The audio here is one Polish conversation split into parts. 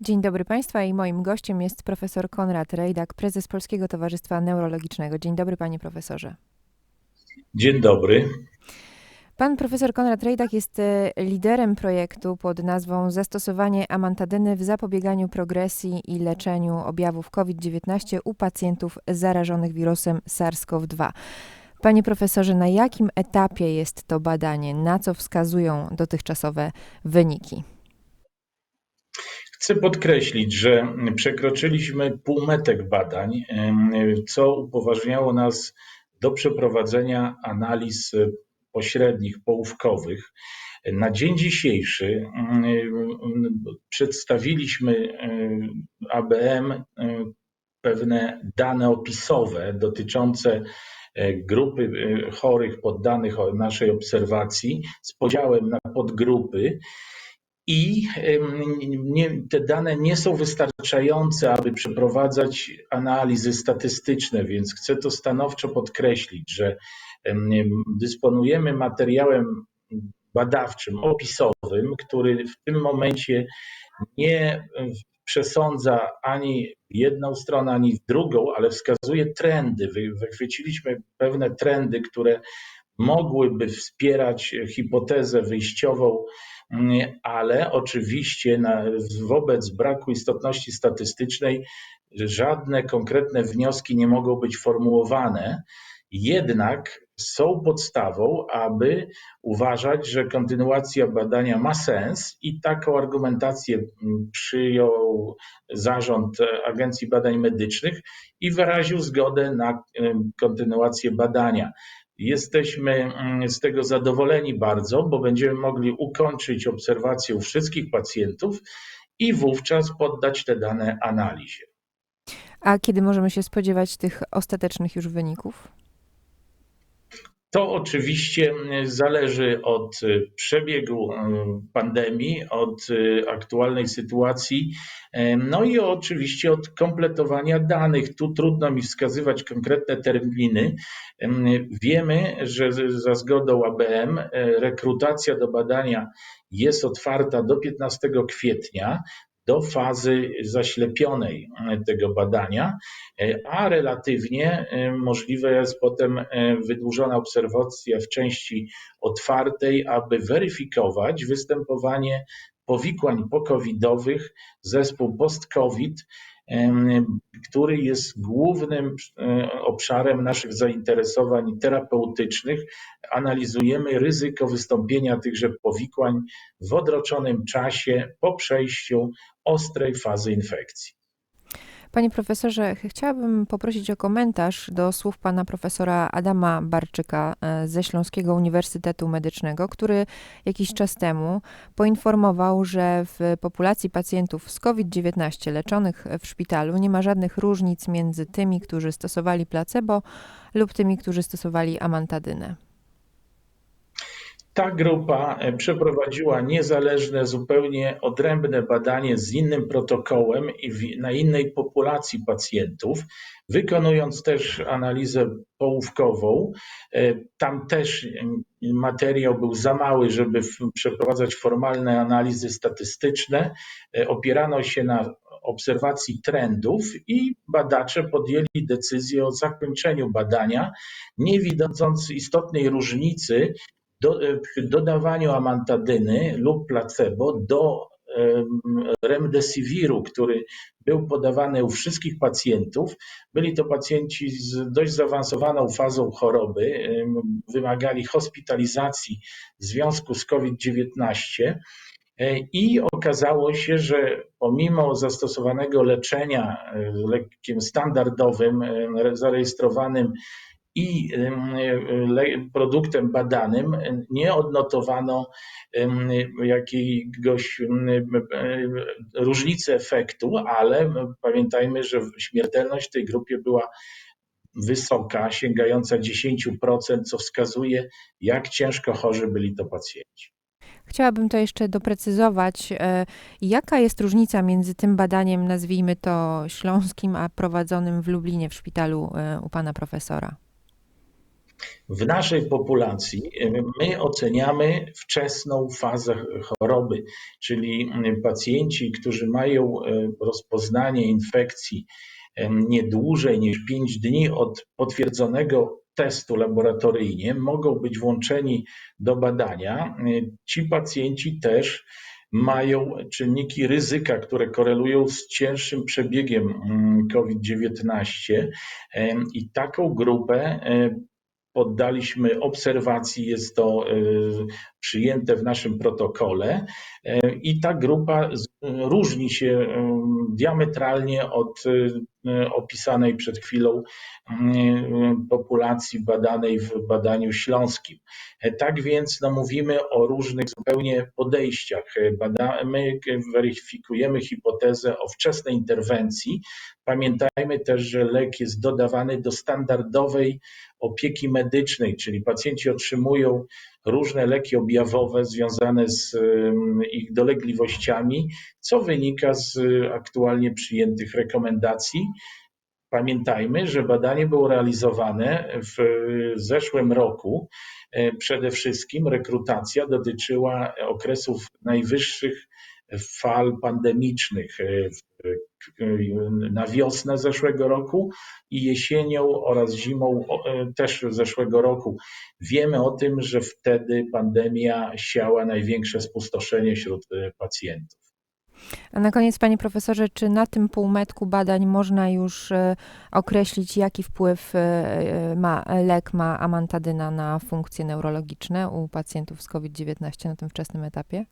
Dzień dobry Państwa i moim gościem jest profesor Konrad Rejdak, prezes Polskiego Towarzystwa Neurologicznego. Dzień dobry panie profesorze. Dzień dobry. Pan profesor Konrad Rejdak jest e, liderem projektu pod nazwą Zastosowanie amantadyny w zapobieganiu progresji i leczeniu objawów COVID-19 u pacjentów zarażonych wirusem SARS-CoV-2. Panie profesorze, na jakim etapie jest to badanie? Na co wskazują dotychczasowe wyniki? Chcę podkreślić, że przekroczyliśmy półmetek badań, co upoważniało nas do przeprowadzenia analiz pośrednich, połówkowych. Na dzień dzisiejszy przedstawiliśmy ABM pewne dane opisowe dotyczące grupy chorych poddanych naszej obserwacji z podziałem na podgrupy i nie, te dane nie są wystarczające, aby przeprowadzać analizy statystyczne, więc chcę to stanowczo podkreślić, że dysponujemy materiałem badawczym, opisowym, który w tym momencie nie przesądza ani jedną stronę, ani drugą, ale wskazuje trendy. Wychwyciliśmy pewne trendy, które mogłyby wspierać hipotezę wyjściową ale oczywiście wobec braku istotności statystycznej żadne konkretne wnioski nie mogą być formułowane. Jednak są podstawą, aby uważać, że kontynuacja badania ma sens i taką argumentację przyjął zarząd Agencji Badań Medycznych i wyraził zgodę na kontynuację badania. Jesteśmy mm, z tego zadowoleni bardzo, bo będziemy mogli ukończyć obserwację u wszystkich pacjentów i wówczas poddać te dane analizie. A kiedy możemy się spodziewać tych ostatecznych już wyników? To oczywiście mm, zależy od y, przebiegu y, pandemii, od aktualnej sytuacji, no i oczywiście od kompletowania danych. Tu trudno mi wskazywać konkretne terminy. Wiemy, że za zgodą ABM rekrutacja do badania jest otwarta do 15 kwietnia do fazy zaślepionej e, tego badania, e, a relatywnie e, możliwe jest potem wydłużona obserwacja w części otwartej, aby weryfikować występowanie powikłań pokowidowych, zespół post-COVID, który jest głównym obszarem naszych zainteresowań terapeutycznych. Analizujemy ryzyko wystąpienia tychże powikłań w odroczonym czasie po przejściu ostrej fazy infekcji. Panie profesorze, chciałabym poprosić o komentarz do słów pana profesora Adama Barczyka e, ze Śląskiego Uniwersytetu Medycznego, który jakiś czas temu poinformował, że w populacji pacjentów z COVID-19 leczonych w szpitalu nie ma żadnych różnic między tymi, którzy stosowali placebo lub tymi, którzy stosowali amantadynę. Ta grupa e, przeprowadziła niezależne, zupełnie odrębne badanie z innym protokołem i na innej populacji pacjentów, wykonując też analizę połówkową. E, tam też materiał był za mały, żeby przeprowadzać formalne analizy statystyczne. E, opierano się na obserwacji trendów i badacze podjęli decyzję o zakończeniu badania, nie widząc istotnej różnicy do, e, przy dodawaniu amantadyny lub placebo do remdesiviru, który był podawany u wszystkich pacjentów. Byli to pacjenci z dość zaawansowaną fazą choroby, wymagali hospitalizacji w związku z COVID-19. E, I okazało się, że pomimo zastosowanego leczenia e, lekiem standardowym, zarejestrowanym i produktem badanym nie odnotowano jakiegoś różnicy efektu, ale pamiętajmy, że śmiertelność w tej grupie była wysoka, sięgająca 10%, co wskazuje, jak ciężko chorzy byli to pacjenci. Chciałabym to jeszcze doprecyzować. E, jaka jest różnica między tym badaniem, nazwijmy to śląskim, a prowadzonym w Lublinie w szpitalu e, u pana profesora? W naszej populacji my oceniamy wczesną fazę choroby, czyli pacjenci, którzy mają rozpoznanie infekcji nie dłużej niż 5 dni od potwierdzonego testu laboratoryjnie, mogą być włączeni do badania. Ci pacjenci też mają czynniki ryzyka, które korelują z cięższym przebiegiem COVID-19 i taką grupę poddaliśmy obserwacji, jest to przyjęte w naszym protokole i ta grupa różni się diametralnie od opisanej przed chwilą populacji badanej w badaniu śląskim. Tak więc no, mówimy o różnych zupełnie podejściach. Badamy, weryfikujemy hipotezę o wczesnej interwencji. Pamiętajmy też, że lek jest dodawany do standardowej opieki medycznej, czyli pacjenci otrzymują różne leki objawowe związane z ich dolegliwościami, co wynika z aktualnie przyjętych rekomendacji. Pamiętajmy, że badanie było realizowane w zeszłym roku. Przede wszystkim rekrutacja dotyczyła okresów najwyższych fal pandemicznych na wiosnę zeszłego roku i jesienią oraz zimą też zeszłego roku. Wiemy o tym, że wtedy pandemia siała największe spustoszenie wśród pacjentów. A na koniec, panie profesorze, czy na tym półmetku badań można już określić, jaki wpływ ma lek, ma amantadyna na funkcje neurologiczne u pacjentów z COVID-19 na tym wczesnym etapie?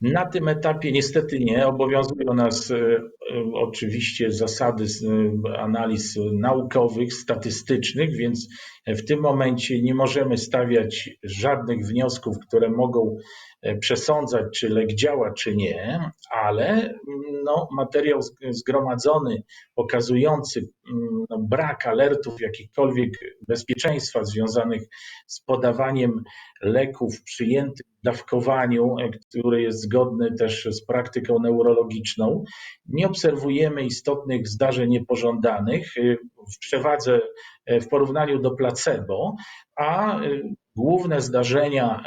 Na tym etapie niestety nie. Obowiązują nas oczywiście zasady analiz naukowych, statystycznych, więc w tym momencie nie możemy stawiać żadnych wniosków, które mogą przesądzać, czy lek działa, czy nie, ale no, materiał zgromadzony pokazujący no, brak alertów jakichkolwiek bezpieczeństwa związanych z podawaniem leków przyjętych w dawkowaniu, który jest zgodny też z praktyką neurologiczną. Nie obserwujemy istotnych zdarzeń niepożądanych w przewadze w porównaniu do placebo, a główne zdarzenia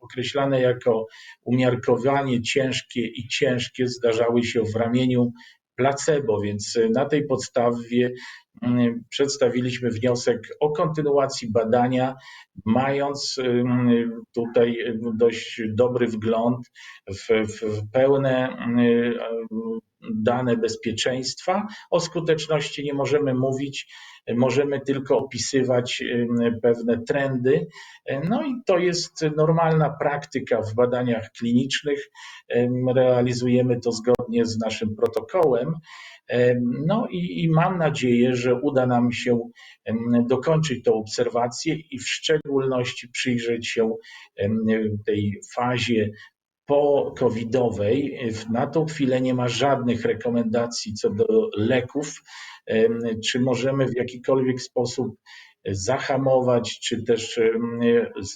określane jako umiarkowanie ciężkie i ciężkie zdarzały się w ramieniu placebo, więc na tej podstawie przedstawililiśmy wniosek o kontynuacji badania, mając tutaj dość dobry wgląd w, w pełne dane bezpieczeństwa. O skuteczności nie możemy mówić, możemy tylko opisywać pewne trendy. No i to jest normalna praktyka w badaniach klinicznych. Realizujemy to zgodnie z naszym protokołem. No i, i, mam nadzieję, że uda nam się dokończyć tę obserwację i w szczególności przyjrzeć się tej fazie po-covidowej. Na tą chwilę nie ma żadnych rekomendacji co do leków, czy możemy w jakikolwiek sposób zahamować, czy też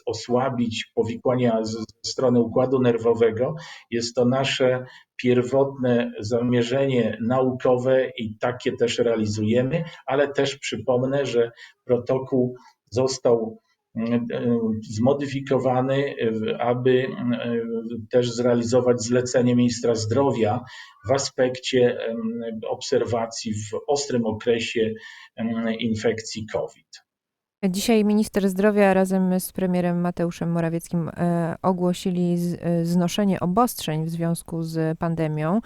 osłabić powikłania ze strony układu nerwowego. Jest to nasze pierwotne zamierzenie naukowe i takie też realizujemy, ale też przypomnę, że protokół został zmodyfikowany, aby też zrealizować zlecenie ministra zdrowia w aspekcie obserwacji w ostrym okresie infekcji COVID. Dzisiaj minister zdrowia razem z premierem Mateuszem Morawieckim ogłosili znoszenie obostrzeń w związku z pandemią.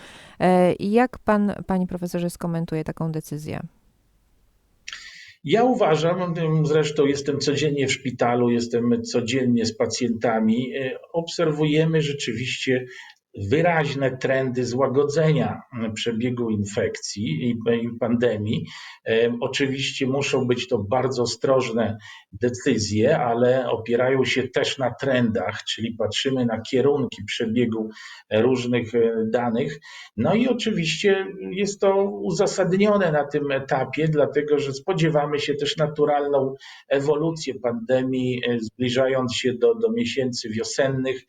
Jak pan, panie profesorze, skomentuje taką decyzję? Ja uważam, zresztą jestem codziennie w szpitalu, jestem codziennie z pacjentami, obserwujemy rzeczywiście wyraźne trendy złagodzenia przebiegu infekcji i pandemii. Oczywiście muszą być to bardzo ostrożne decyzje, ale opierają się też na trendach, czyli patrzymy na kierunki przebiegu różnych danych. No i oczywiście jest to uzasadnione na tym etapie, dlatego że spodziewamy się też naturalną ewolucję pandemii, zbliżając się do, do miesięcy wiosennych.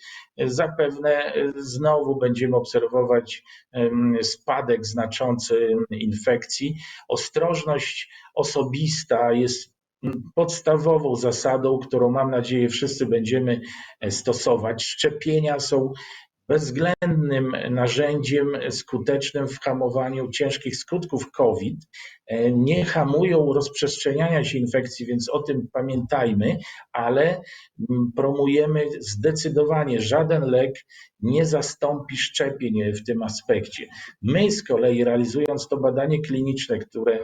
Zapewne znowu będziemy obserwować spadek znaczący infekcji. Ostrożność osobista jest podstawową zasadą, którą mam nadzieję wszyscy będziemy e, stosować. Szczepienia są bezwzględnym narzędziem skutecznym w hamowaniu ciężkich skutków COVID. E, Nie hamują rozprzestrzeniania się infekcji, więc o tym pamiętajmy, ale mm, promujemy zdecydowanie żaden lek nie zastąpi szczepień w tym aspekcie. My z kolei realizując to badanie kliniczne, które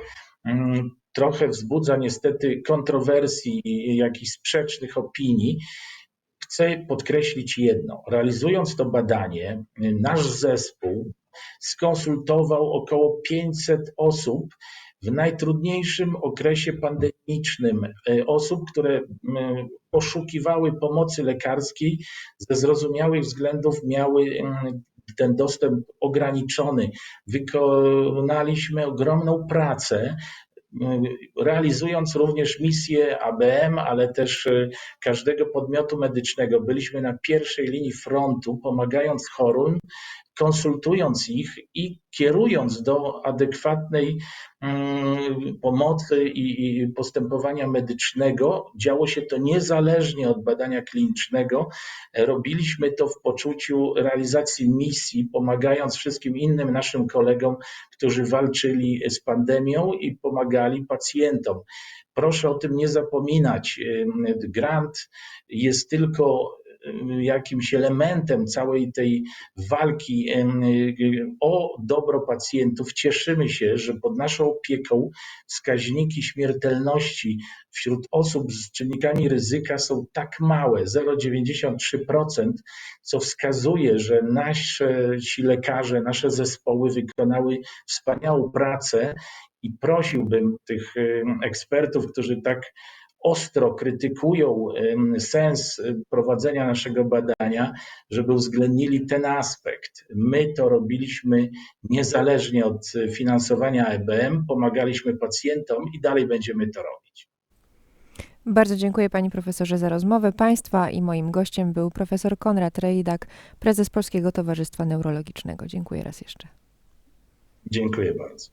mm, trochę wzbudza niestety kontrowersji i jakichś sprzecznych opinii, chcę podkreślić jedno. Realizując to badanie, nasz zespół skonsultował około 500 osób w najtrudniejszym okresie pandemicznym, e, osób, które poszukiwały pomocy lekarskiej, ze zrozumiałych względów miały ten dostęp ograniczony. Wykonaliśmy ogromną pracę, realizując również misję ABM, ale też e, każdego podmiotu medycznego. Byliśmy na pierwszej linii frontu, pomagając chorym, konsultując ich i kierując do adekwatnej mm, pomocy i, i postępowania medycznego. Działo się to niezależnie od badania klinicznego. Robiliśmy to w poczuciu realizacji misji, pomagając wszystkim innym naszym kolegom, którzy walczyli z pandemią i pomagali pacjentom. Proszę o tym nie zapominać. Grant jest tylko jakimś elementem całej tej walki o dobro pacjentów. Cieszymy się, że pod naszą opieką wskaźniki śmiertelności wśród osób z czynnikami ryzyka są tak małe 0,93%, co wskazuje, że nasi lekarze, nasze zespoły wykonały wspaniałą pracę i prosiłbym tych ekspertów, którzy tak ostro krytykują sens e, prowadzenia naszego badania, żeby uwzględnili ten aspekt. My to robiliśmy niezależnie od finansowania EBM, pomagaliśmy pacjentom i dalej będziemy to robić. Bardzo dziękuję Panie Profesorze za rozmowę. Państwa i moim gościem był profesor Konrad Rejdak, prezes Polskiego Towarzystwa Neurologicznego. Dziękuję raz jeszcze. Dziękuję bardzo.